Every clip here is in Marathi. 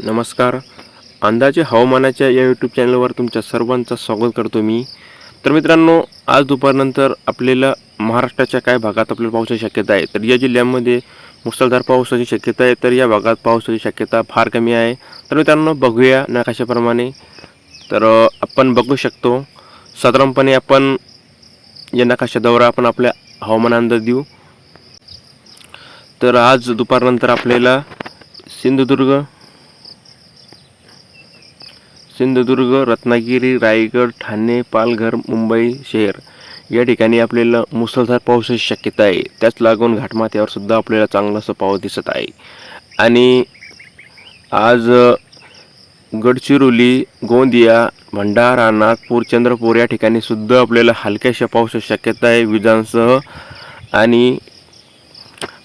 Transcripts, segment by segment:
नमस्कार. अंदाजे हवामानाच्या या यूट्यूब चॅनलवर तुमच्या सर्वांचं स्वागत करतो मी. तर मित्रांनो आज दुपारनंतर आपल्याला महाराष्ट्राच्या काय भागात आपल्याला पावसाची शक्यता आहे. तर या जिल्ह्यामध्ये मुसळधार पावसाची शक्यता आहे. तर या भागात पावसाची शक्यता फार कमी आहे. तर मित्रांनो बघूया नकाशाप्रमाणे तर आपण बघू शकतो साधारणपणे आपण या नकाशाद्वारा आपण आपल्या हवामान अंदाज देऊ. तर आज दुपारनंतर आपल्याला सिंधुदुर्ग सिंधुदुर्ग रत्नागिरी रायगड ठाणे पालघर मुंबई शहर. या ठिकाणी आपल्याला मुसळधार पावसाची शक्यता आहे. त्याच लागून घाटमाथ्यावर सुद्धा आपल्याला चांगलासा पाऊस दिसत आहे. आणि आज गडचिरोली गोंदिया भंडारा नागपूर चंद्रपूर या ठिकाणी सुद्धा आपल्याला हलक्याशा पावसाची शक्यता आहे विजांसह. आणि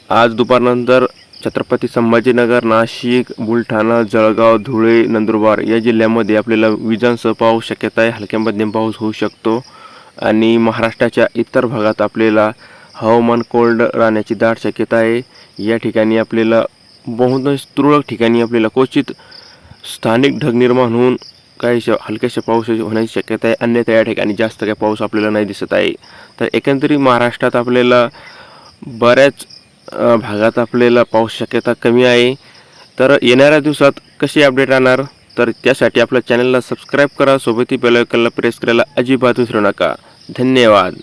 आज दुपारनंतर छत्रपती संभाजीनगर नाशिक बुलढाणा जळगाव धुळे नंदुरबार या जिल्ह्यामध्ये आपल्याला विजांसह पाऊस शक्यता आहे. हलक्या मध्यम पाऊस होऊ शकतो आणि महाराष्ट्राच्या इतर भागात आपल्याला हवामान कोल्ड राहण्याची दाट शक्यता आहे. या ठिकाणी आपल्याला बहुतांश तुरळक ठिकाणी आपल्याला क्वचित स्थानिक ढग निर्माण होऊन काहीशा हलक्याशा पाऊस होण्याची शक्यता आहे. अन्यथा या ठिकाणी जास्त काही पाऊस आपल्याला नाही दिसत आहे. तर एकंदरीत महाराष्ट्रात आपल्याला बऱ्याच भागात आपल्याला पाऊस शक्यता कमी आहे. तर येणाऱ्या दिवसात कशी अपडेट राहणार? तर त्यासाठी आपल्या चॅनलला सबस्क्राईब करा. सोबतही बेलायकनला प्रेस करायला अजिबात विसरू नका. धन्यवाद.